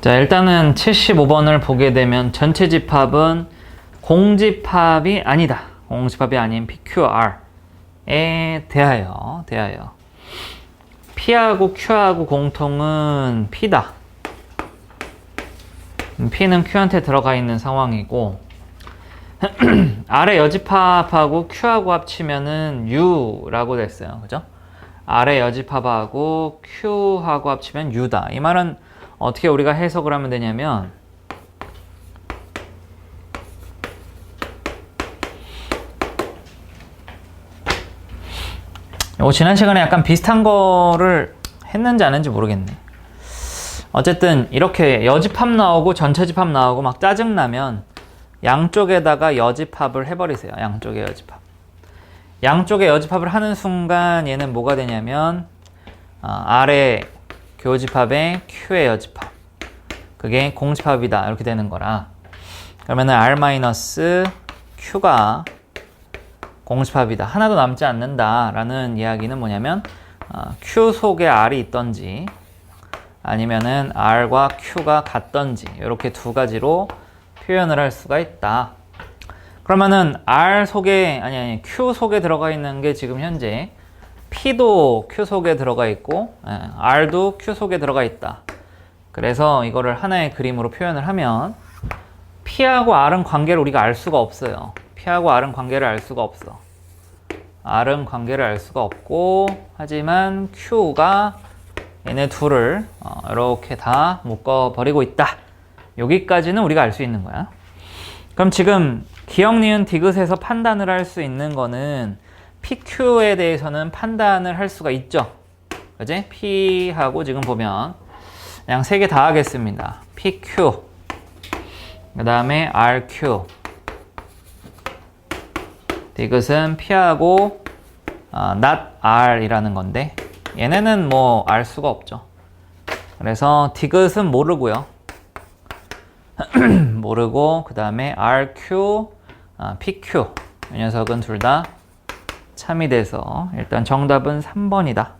자, 일단은 75번을 보게 되면 전체 집합은 공집합이 아니다. 공집합이 아닌 PQR에 대하여, 대하여. P하고 Q하고 공통은 P다. 음, P는 Q한테 들어가 있는 상황이고, 아래 여집합하고 Q하고 합치면은 U라고 됐어요. 그죠? 아래 여집합하고 Q하고 합치면 U다. 이 말은 어떻게 우리가 해석을 하면 되냐면 요 지난 시간에 약간 비슷한 거를 했는지 안 했는지 모르겠네. 어쨌든 이렇게 여집합 나오고 전체 집합 나오고 막 짜증 나면 양쪽에다가 여집합을 해버리세요. 양쪽에 여집합. 양쪽에 여집합을 하는 순간 얘는 뭐가 되냐면 어, 아래 교집합에 Q의 여집합. 그게 공집합이다. 이렇게 되는 거라. 그러면은 R-Q가 공집합이다. 하나도 남지 않는다라는 이야기는 뭐냐면 어, Q 속에 R이 있던지 아니면은 R과 Q가 같던지 이렇게 두 가지로 표현을 할 수가 있다. 그러면은 R 속에 아니 아니 Q 속에 들어가 있는 게 지금 현재 P도 Q 속에 들어가 있고 예, R도 Q 속에 들어가 있다. 그래서 이거를 하나의 그림으로 표현을 하면 P하고 R은 관계를 우리가 알 수가 없어요. P하고 R은 관계를 알 수가 없어. R은 관계를 알 수가 없고 하지만 Q가 얘네 둘을 어, 이렇게 다 묶어버리고 있다. 여기까지는 우리가 알 수 있는 거야. 그럼 지금 기억, 니은, 디귿에서 판단을 할 수 있는 거는 PQ에 대해서는 판단을 할 수가 있죠. 그지? P하고 지금 보면 그냥 세 개 다 하겠습니다. PQ 그 다음에 RQ 디귿은 P하고 어, not R이라는 건데 얘네는 뭐 알 수가 없죠. 그래서 디귿은 모르고요. 모르고 그 다음에 RQ, 아, PQ 이 녀석은 둘 다 참이 돼서 일단 정답은 3번이다.